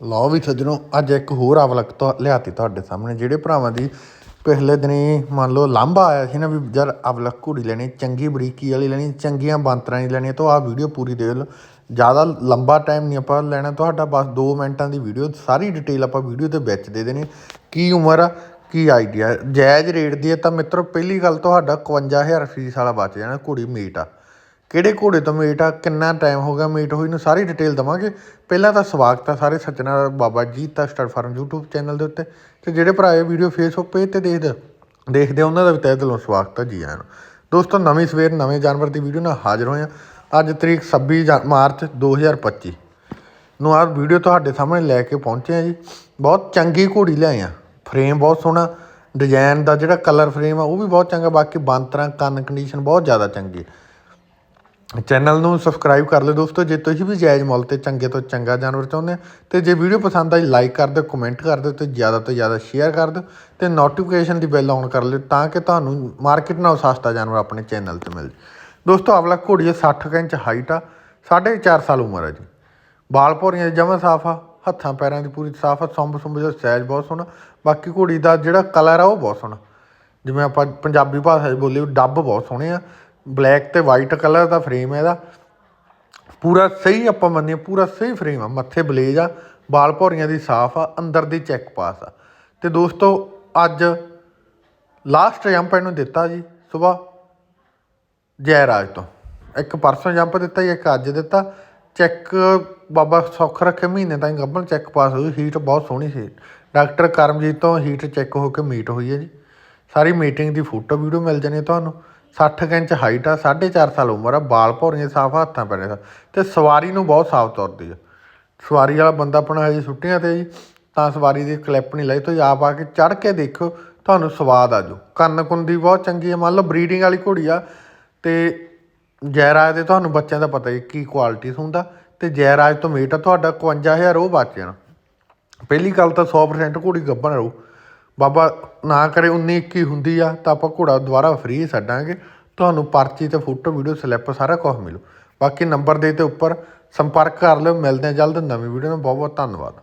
ਲਓ ਵੀ ਸੱਜਣੋ, ਅੱਜ ਇੱਕ ਹੋਰ ਅਵਲਕ ਤੋਂ ਲਿਆਤੀ ਤੁਹਾਡੇ ਸਾਹਮਣੇ, ਜਿਹੜੇ ਭਰਾਵਾਂ ਦੀ ਪਿਛਲੇ ਦਿਨੀ ਮੰਨ ਲਓ ਲਾਂਭਾ ਆਇਆ ਸੀ ਨਾ ਵੀ ਯਾਰ ਅਵਲਕ ਘੋੜੀ ਲੈਣੀ, ਚੰਗੀ ਬਰੀਕੀ ਵਾਲੀ ਲੈਣੀ, ਚੰਗੀਆਂ ਬਾਂਤਰਾਂ ਦੀ ਲੈਣੀ, ਤਾਂ ਆਹ ਵੀਡੀਓ ਪੂਰੀ ਦੇਖ ਲਓ। ਜ਼ਿਆਦਾ ਲੰਬਾ ਟਾਈਮ ਨਹੀਂ ਆਪਾਂ ਲੈਣਾ, ਤੁਹਾਡਾ ਬਸ 2 ਮਿੰਟਾਂ ਦੀ ਵੀਡੀਓ ਸਾਰੀ ਡਿਟੇਲ ਆਪਾਂ ਵੀਡੀਓ ਦੇ ਵਿੱਚ ਦੇ ਦੇਣੀ। ਕੀ ਉਮਰ ਆ, ਕੀ ਆਈਡੀਆ ਜਾਇਜ਼ ਰੇਟ ਦੀ ਹੈ ਤਾਂ ਮਿੱਤਰੋ, ਪਹਿਲੀ ਗੱਲ ਤੁਹਾਡਾ 51000 ਫੀਸ ਵਾਲਾ ਬਚ ਜਾਣਾ, ਘੋੜੀ ਮੀਟ ਆ। ਕਿਹੜੇ ਘੋੜੇ ਤੋਂ ਮੀਟ ਆ ਕਿੰਨਾ ਟਾਈਮ ਹੋ ਗਿਆ ਮੀਟ ਹੋਈ ਨੂੰ ਸਾਰੀ ਡਿਟੇਲ ਦਵਾਂਗੇ। ਪਹਿਲਾਂ ਤਾਂ ਸਵਾਗਤ ਆ ਸਾਰੇ ਸੱਜਣਾ ਬਾਬਾ ਜੀ ਤਾਂ ਸਟਾਰ ਫਾਰਮ YouTube ਚੈਨਲ ਦੇ ਉੱਤੇ। ਤੇ ਜਿਹੜੇ ਭਰਾ ਇਹ ਵੀਡੀਓ ਫੇਸਬੁੱਕ ਪੇਜ ਤੇ ਦੇਖਦੇ ਦੇਖਦੇ ਆ, ਉਹਨਾਂ ਦਾ ਵੀ ਤਹਿ ਦਿਲੋਂ ਸਵਾਗਤ ਆ ਜੀ ਆਇਆਂ ਨੂੰ। ਦੋਸਤੋ ਨਵੀਂ ਸਵੇਰ ਨਵੇਂ ਜਾਨਵਰ ਦੀ ਵੀਡੀਓ ਨਾਲ ਹਾਜ਼ਰ ਹੋਏ ਆ। ਅੱਜ ਤਰੀਕ 26 ਜਨ- ਮਾਰਚ 2025 ਨੂੰ ਆਹ ਵੀਡੀਓ ਤੁਹਾਡੇ ਸਾਹਮਣੇ ਲੈ ਕੇ ਪਹੁੰਚੇ ਆ ਜੀ। ਬਹੁਤ ਚੰਗੀ ਘੋੜੀ ਲਿਆਏ ਆ। ਫਰੇਮ ਬਹੁਤ ਸੋਹਣਾ ਡਿਜ਼ਾਈਨ ਦਾ ਜਿਹੜਾ ਕਲਰ ਫਰੇਮ ਆ ਉਹ ਵੀ ਬਹੁਤ ਚੰਗਾ ਬਾਕੀ ਬਾਂਤਰਾਂ ਕੰਨ ਕੰਡੀਸ਼ਨ ਬਹੁਤ ਜ਼ਿਆਦਾ ਚੰਗੀ। ਚੈਨਲ ਨੂੰ ਸਬਸਕ੍ਰਾਈਬ ਕਰ ਲਿਓ ਦੋਸਤੋ, ਜੇ ਤੁਸੀਂ ਵੀ ਜਾਇਜ਼ ਮੁੱਲ ਤੇ ਚੰਗੇ ਤੋਂ ਚੰਗਾ ਜਾਨਵਰ ਚਾਹੁੰਦੇ ਆ, ਤੇ ਜੇ ਵੀਡੀਓ ਪਸੰਦ ਆਈ ਲਾਈਕ ਕਰ ਦਿਓ ਕਮੈਂਟ ਕਰ ਦਿਓ ਤੇ ਜ਼ਿਆਦਾ ਤੋਂ ਜ਼ਿਆਦਾ ਸ਼ੇਅਰ ਕਰ ਦਿਓ ਤੇ ਨੋਟੀਫਿਕੇਸ਼ਨ ਦੀ ਬੈਲ ਆਨ ਕਰ ਲਿਓ ਤਾਂ ਕਿ ਤੁਹਾਨੂੰ ਮਾਰਕੀਟ ਨਾਲੋਂ ਸਸਤਾ ਜਾਨਵਰ ਆਪਣੇ ਚੈਨਲ ਤੇ ਮਿਲ ਜੇ ਦੋਸਤੋ ਅਗਲਾ ਘੋੜੀ ਹੈ 60 ਕੁ ਇੰਚ ਹਾਈਟ ਆ 4.5 ਸਾਲ ਉਮਰ ਆ ਜੀ। ਬਾਲ ਭੌਰੀਆਂ ਜਮਾ ਸਾਫ਼ ਆ, ਹੱਥਾਂ ਪੈਰਾਂ ਦੀ ਪੂਰੀ ਸਾਫ਼ ਆ ਸੰਭ ਸੁੰਭ ਦਾ ਸਾਈਜ਼ ਬਹੁਤ ਸੋਹਣਾ, ਬਾਕੀ ਘੋੜੀ ਦਾ ਜਿਹੜਾ ਕਲਰ ਆ ਉਹ ਬਹੁਤ ਸੋਹਣਾ। ਜਿਵੇਂ ਆਪਾਂ ਪੰਜਾਬੀ ਭਾਸ਼ਾ 'ਚ ਬੋਲੀਏ ਡੱਬ ਬਹੁਤ ਸੋਹਣੇ ਆ ਬਲੈਕ ਤੇ ਵਾਈਟ ਕਲਰ ਦਾ ਫਰੇਮ ਹੈ ਇਹਦਾ। ਪੂਰਾ ਸਹੀ ਆਪਾਂ ਮੰਨੀਏ, ਪੂਰਾ ਸਹੀ ਫਰੇਮ ਆ, ਮੱਥੇ ਬਲੇਜ ਆ, ਬਾਲ ਭੌਰੀਆਂ ਦੀ ਸਾਫ਼ ਆ, ਅੰਦਰ ਦੀ ਚੈੱਕ ਪਾਸ ਆ। ਤੇ ਦੋਸਤੋ, ਅੱਜ ਲਾਸਟ ਜੰਪ ਇਹਨੂੰ ਦਿੱਤਾ ਜੀ ਸਵੇਰ ਜੈਰਾਜ ਤੋਂ। ਇੱਕ ਪਰਸੋਂ ਜੰਪ ਦਿੱਤਾ ਜੀ, ਇੱਕ ਅੱਜ ਦਿੱਤਾ। ਚੈੱਕ ਬਾਬਾ ਸੌਖ ਰੱਖੇ, ਮਹੀਨੇ ਤਾਈਂ ਗੱਭਣ ਚੈੱਕ ਪਾਸ ਹੋਈ ਹੀਟ ਬਹੁਤ ਸੋਹਣੀ ਸੀ। ਡਾਕਟਰ ਕਰਮਜੀਤ ਤੋਂ ਹੀਟ ਚੈੱਕ ਹੋ ਕੇ ਮੀਟ ਹੋਈ ਹੈ ਜੀ। ਸਾਰੀ ਮੀਟਿੰਗ ਦੀ ਫੋਟੋ ਵੀਡੀਓ ਮਿਲ ਜਾਣੀ ਤੁਹਾਨੂੰ। 60 ਕੁ ਇੰਚ ਹਾਈਟ ਆ 4.5 ਸਾਲ ਉਮਰ ਆ ਬਾਲ ਭੌਰੀਆਂ ਸਾਫ਼, ਹੱਥਾਂ ਪੈਣੇ ਦਾ ਤੇ ਸਵਾਰੀ ਨੂੰ ਬਹੁਤ ਸਾਫ਼ ਤੁਰਦੀ ਆ। ਸਵਾਰੀ ਵਾਲਾ ਬੰਦਾ ਆਪਣਾ ਹਜੇ ਛੁੱਟੀਆਂ ਤੇ ਜੀ, ਤਾਂ ਸਵਾਰੀ ਦੀ ਕਲਿੱਪ ਨਹੀਂ ਲਈ, ਤੁਸੀਂ ਆਪ ਆ ਕੇ ਚੜ ਕੇ ਦੇਖੋ, ਤੁਹਾਨੂੰ ਸਵਾਦ ਆ ਜਾਊ। ਕੰਨ ਕੁੰਦੀ ਬਹੁਤ ਚੰਗੀ ਆ, ਮੰਨ ਲਓ ਬਰੀਡਿੰਗ ਵਾਲੀ ਘੋੜੀ ਆ, ਤੇ ਜੈਰਾਜ ਦੇ ਤੁਹਾਨੂੰ ਬੱਚਿਆਂ ਦਾ ਪਤਾ ਹੀ ਕੀ ਕੁਆਲਿਟੀ ਹੁੰਦਾ, ਤੇ ਜੈਰਾਜ ਤੋਂ ਮੀਟ ਆ, ਤੁਹਾਡਾ 51000 ਉਹ ਬਚ ਜਾਣਾ। ਪਹਿਲੀ ਗੱਲ ਤਾਂ 100% ਘੋੜੀ ਗੱਭਣ ਰਹੂ। ਬਾਬਾ, ਨਾ ਕਰੇ 19 21 ਹੁੰਦੀ ਆ, ਤਾਂ ਆਪਾਂ ਘੋੜਾ ਦੁਬਾਰਾ ਫ੍ਰੀ ਛੱਡਾਂਗੇ। ਤੁਹਾਨੂੰ ਪਰਚੀ ਅਤੇ ਫੋਟੋ ਵੀਡੀਓ ਸਲਿੱਪ ਸਾਰਾ ਕੁਝ ਮਿਲੂ। ਬਾਕੀ ਨੰਬਰ ਦੇ ਤੇ ਉੱਪਰ ਸੰਪਰਕ ਕਰ ਲਿਓ। ਮਿਲਦੇ ਆ ਜਲਦ ਨਵੀਂ ਵੀਡੀਓ ਨਾਲ। ਬਹੁਤ ਬਹੁਤ ਧੰਨਵਾਦ।